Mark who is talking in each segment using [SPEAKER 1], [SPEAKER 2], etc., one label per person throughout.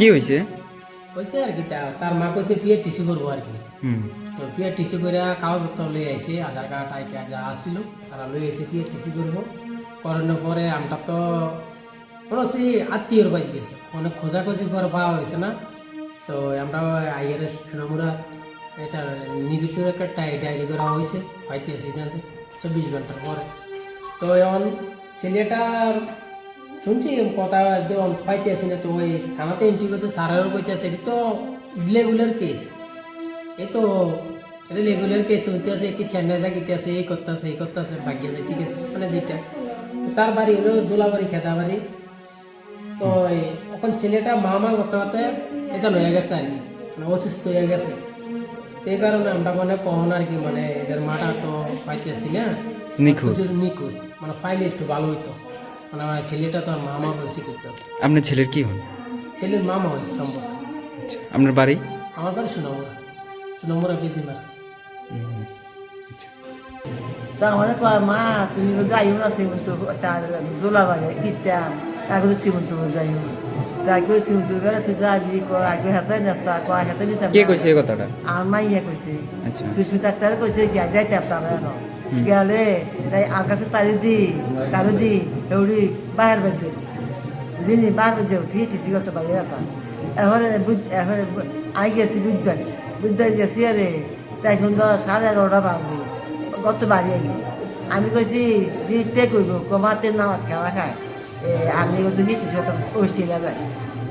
[SPEAKER 1] কি হয়েছে
[SPEAKER 2] কইছে আর কি তা- তার মা কইছে ফিয়ে টিসি করব আর কি।
[SPEAKER 1] হুম।
[SPEAKER 2] তো ফিয়ে টিসি করে কাগজপত্র লই আইছে আধার কার্ড আই কার্ড যা আসছিল তারা লই আইছে ফিয়ে টিসি করব। করানোর পরে আমরা তো কোনো সে আত্মীয়র বাড়ি গেছে। অনেক খোঁজাখুঁজি করে পাওয়া হয়েছে না। তো আমরা আইয়ার সোনামুরা এটা নির্দিষ্ট একটা ডায়েরি করা হয়েছে পাইতে আছি জানতে চব্বিশ ঘণ্টার পরে। তো এখন ছেলেটার শুনছি কথা একদম পাইতে আসি না তো ওই থানাতে এন্ট্রি করছে স্যারেরও কইতে আছে এটা তো রেগুলার কেস এই তো এটা রেগুলার কেস হইতে আছে কি চেন্নাই যাইতে আছে এই করতে আছে এই করতে আছে ভাগ্যে যাই ঠিক আছে মানে যেটা। তার বাড়ি হলো জোলাবাড়ি খেতা বাড়ি তো এখন ছেলেটা মা মা করতে করতে এটা হয়ে গেছে আর মানে অসুস্থ হয়ে গেছে। এই কারণে আমরা মানে কখন আর কি মানে এদের মাটা তো পাইতেছি না।
[SPEAKER 1] নিখোঁজ।
[SPEAKER 2] নিখোঁজ মানে পাইলে একটু ভালো হইতো। মানে আমার ছেলেটা তো মামা বেশি করতেছে
[SPEAKER 1] আপনার ছেলের কি হন
[SPEAKER 2] ছেলের মামা হয় সম্ভব।
[SPEAKER 1] আচ্ছা আপনার বাড়ি?
[SPEAKER 2] আমার বাড়ি সুনামরা সুনামরা বেশি
[SPEAKER 1] হুম, আচ্ছা।
[SPEAKER 3] তা আমাদের কয় মা তুমি যাইও না শ্রীমন্ত তার দোলা বাজে কিতা আগে শ্রীমন্ত যাইও শ্রীমন্ত গেলে
[SPEAKER 1] কে কইছে এই কথাটা
[SPEAKER 3] আমার কইছে সুস্মিতা কইছে যাই আকাশে তারি দি তারি দি বাহির বাজে বাহির বাজে এখন এখন আই গেছি বুধবার বুধবার গেছি আরে তাই সুন্দর সাড়ে এগারোটা বাজে গত বাড়ি আগে আমি কইছি যে তে করব কমাতে নামাজ খাওয়া খায় আমি ওদের নিতে ওইস্টিলা যায়।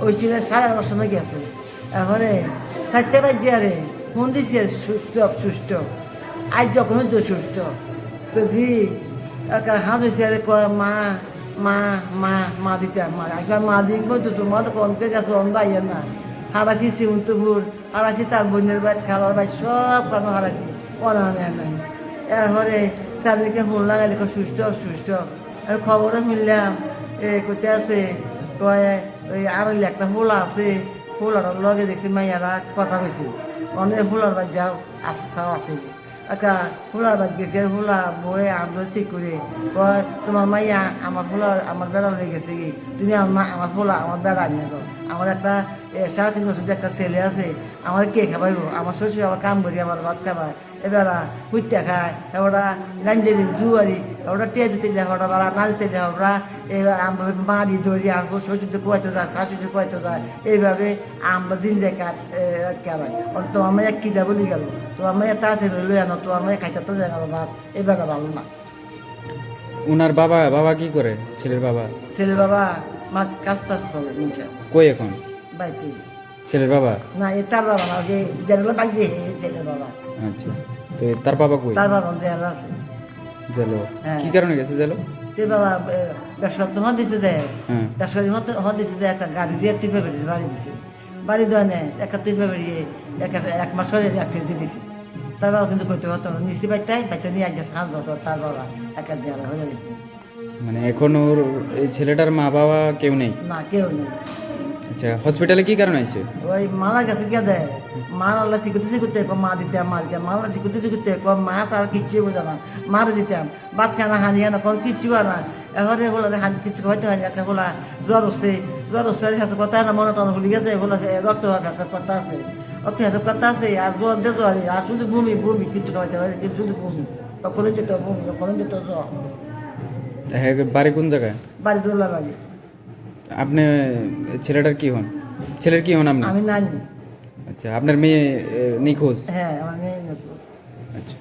[SPEAKER 3] ওইস্টিলা সাড়ে এগারোটার সময় গেছে এবারে চারটে বাজে আরে ফোন দিছে সুস্থ সুস্থ। আজ যখন হইতো সুস্থ। তো জি হাত হয়েছে আরে কয়, মা মা মা মা দিতে মা একবার মা দিকবো তো তোমার তো কমকে গেছে অন বাইয়ের না। হারাছি শ্রীমন্তপুর হারাছি তার বোনের বাড়ি খাবার বাড়ি, সব কেন হারাছি। অনা নাই এরপরে চারিদিকে ফোন লাগাইলে কয়, সুস্থ সুস্থ। আর খবরও মিললাম। এ কোথায় আছে, কয় ওই আর একটা হোলা আছে। হোলাটার লগে দেখছি মাইয়ারা কথা কইছে। অনেক হোলার বাদ যাও আস্থাও আছে আচ্ছা হোলার বাদ গেছে হোলা বয়ে আন্দোলন ঠিক করে। কয়, তোমার মাইয়া আমার হোলা, আমার বেড়া হয়ে গেছে কি? তুমি আমার আমার হোলা, আমার বেড়া আনিয়ে আমার একটা সাড়ে তিন বছর একটা ছেলে আছে। আমার কে খাবাইব? আমার শ্বশুর আমার কাম করি আমার ভাত খাবায়। এবারা হুইটা খায় এবারা গাঞ্জেরি জুয়ারি এবারা টিয়া দিতে যায় ওরা বাড়া না দিতে যায় ওরা আমরা মারি ধরি আনব শ্বশুরতে কুয়াইতে যায় শাশুড়ি কুয়াইতে যায়। এইভাবে আমরা দিন যাই কাট কাটাই আর তো আমার এক কিটা বলি গেল তো আমার তাড়াতাড়ি লই আনো তো আমার খাইতে তো যায় গেল ভাত এবার ভালো না।
[SPEAKER 1] ওনার বাবা বাবা কি করে ছেলের বাবা?
[SPEAKER 3] ছেলে বাবা মাছ কাজ চাষ করে নিচে
[SPEAKER 1] কই এখন?
[SPEAKER 3] বাড়িতে।
[SPEAKER 1] ছেলের বাবা?
[SPEAKER 3] না এ তার বাবা না যে যেগুলো বাড়িতে ছেলে বাবা।
[SPEAKER 1] আচ্ছা। তো তার বাবা কই?
[SPEAKER 3] তার বাবা জেল আছে।
[SPEAKER 1] জেলো।
[SPEAKER 3] হ্যাঁ।
[SPEAKER 1] কি কারণে গেছে জেলো?
[SPEAKER 3] তে বাবা ব্যবসা তো হন দিছে দেয়
[SPEAKER 1] হ্যাঁ।
[SPEAKER 3] ব্যবসা হন দিছে দেয় একটা গাড়ি দিয়ে তিরপা বেরিয়ে বাড়ি দিছে। বাড়ি দেওয়া নেয় একটা তিরপা বেরিয়ে এক এক মাস পরে এক কেজি দিছে। তার বাবা কিন্তু কইতে হতো নিচে বাইতাই বাইতে নিয়ে আসছে সাত বছর তার বাবা একটা জেলা হয়ে গেছে।
[SPEAKER 1] মানে এখন ওর এই ছেলেটার মা বাবা কেউ নেই?
[SPEAKER 3] না কেউ নেই।
[SPEAKER 1] আচ্ছা হসপিটালে কি কারণে আছে
[SPEAKER 3] ওই মারা গেছে কে দেয়। মা আল্লাহ চিকুতে চিকুতে মা দিতাম মা দিতাম মা আল্লাহ চিকুতে চিকুতে মা ছাড়া কিচ্ছু বোঝা না। মারে দিতাম ভাত খানা হানি না কোনো কিচ্ছু না। এবারে বলে হানি কিচ্ছু হইতে হয় না বলা জ্বর হচ্ছে। জ্বর হচ্ছে হাসে কথা না মনে টন ভুলে গেছে বলে রক্ত হওয়ার কাছে কথা আছে। রক্ত হাসে কথা আছে আর জ্বর দিয়ে জ্বর আর শুধু বমি বমি কিচ্ছু খাওয়াইতে পারে শুধু বমি। কখনো যেত বমি কখনো যেত জ্বর।
[SPEAKER 1] হ্যাঁ বাড়ি কোন জায়গায়?
[SPEAKER 3] বাড়ি দোলা বাড়ি।
[SPEAKER 1] আপনি ছেলেটার কি হন ছেলের কি হন আপনি
[SPEAKER 3] আমি নানি
[SPEAKER 1] আচ্ছা আপনার মেয়ে এ, নিখোঁজ
[SPEAKER 3] হ্যাঁ আমার মেয়ে নতুন
[SPEAKER 1] আচ্ছা